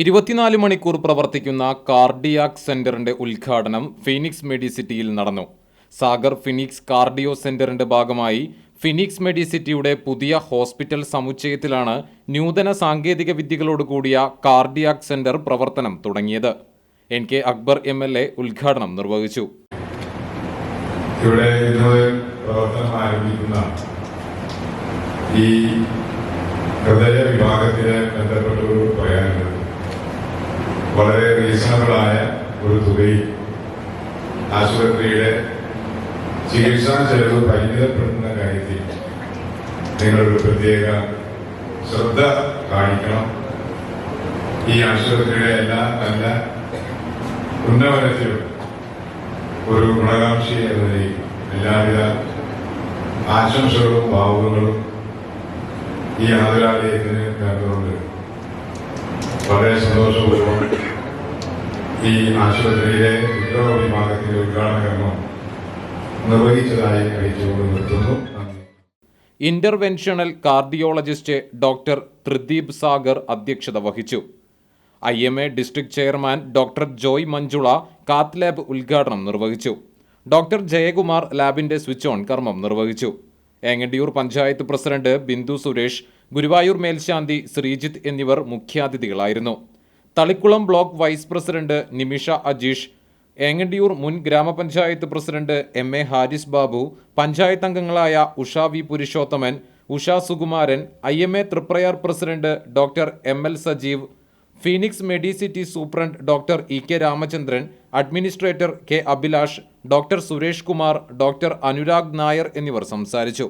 ഇരുപത്തിനാല് മണിക്കൂർ പ്രവർത്തിക്കുന്ന കാർഡിയാക് സെന്ററിന്റെ ഉദ്ഘാടനം ഫീനിക്സ് മെഡിസിറ്റിയിൽ നടന്നു. സാഗർ ഫിനിക്സ് കാർഡിയോ സെന്ററിന്റെ ഭാഗമായി ഫിനിക്സ് മെഡിസിറ്റിയുടെ പുതിയ ഹോസ്പിറ്റൽ സമുച്ചയത്തിലാണ് നൂതന സാങ്കേതിക വിദ്യകളോട് കൂടിയ കാർഡിയാക് സെന്റർ പ്രവർത്തനം തുടങ്ങിയത്. N K Akbar M L A ഉദ്ഘാടനം നിർവഹിച്ചു. ഇവിടെ ഈ ഹൃദയ വിഭാഗത്തിലെ പറയാനുള്ളത് വളരെ റീസണബിളായ ഒരു തുകയിൽ ആശുപത്രിയുടെ ചികിത്സാ ചെലവ് പരിമിതപ്പെടുത്തുന്ന കാര്യത്തിൽ നിങ്ങളൊരു പ്രത്യേക ശ്രദ്ധ കാണിക്കണം. ഈ ആശുപത്രിയുടെ എല്ലാ നല്ല ഉന്നമനത്തിലും ഒരു ഗുണകാംക്ഷി എന്ന നിലയിൽ എല്ലാവിധ ആശംസകളും ഭാവുകങ്ങളും ഈ ആദരാലയത്തിന് നേർന്നുകൊണ്ട് വളരെ സന്തോഷപൂർവം ഈ ആശുപത്രിയിലെ ഉദ്യോഗ വിഭാഗത്തിന്റെ ഉദ്ഘാടന നിർവഹിച്ചതായി അറിയിച്ചുകൊണ്ട് നിർത്തുന്നു. Interventional cardiologist doctor Thrideep Sagar അധ്യക്ഷത വഹിച്ചു. I M A district chairman doctor Joy Manjula cath lab ഉദ്ഘാടനം നിർവഹിച്ചു. ഡോക്ടർ ജയകുമാർ ലാബിന്റെ സ്വിച്ച് ഓൺ കർമ്മം നിർവഹിച്ചു. ഏങ്ങണ്ടിയൂർ പഞ്ചായത്ത് പ്രസിഡന്റ് ബിന്ദു സുരേഷ് ഗുരുവായൂർ മേൽശാന്തി ശ്രീജിത്ത് എന്നിവർ മുഖ്യാതിഥികളായിരുന്നു. Thalikulam block vice president Nimisha Ajeesh Engandiyur മുൻ gramapanchayat president M A Haris Babu panchayat അംഗങ്ങളായ Usha V Purushothaman Usha Sukumaran I M A Triprayar president doctor M L Sajeev Phoenix Medicity superintendent doctor E K Ramachandran administrator K Abhilash doctor Suresh Kumar doctor Anurag Nair എന്നിവർ സംസാരിച്ചു.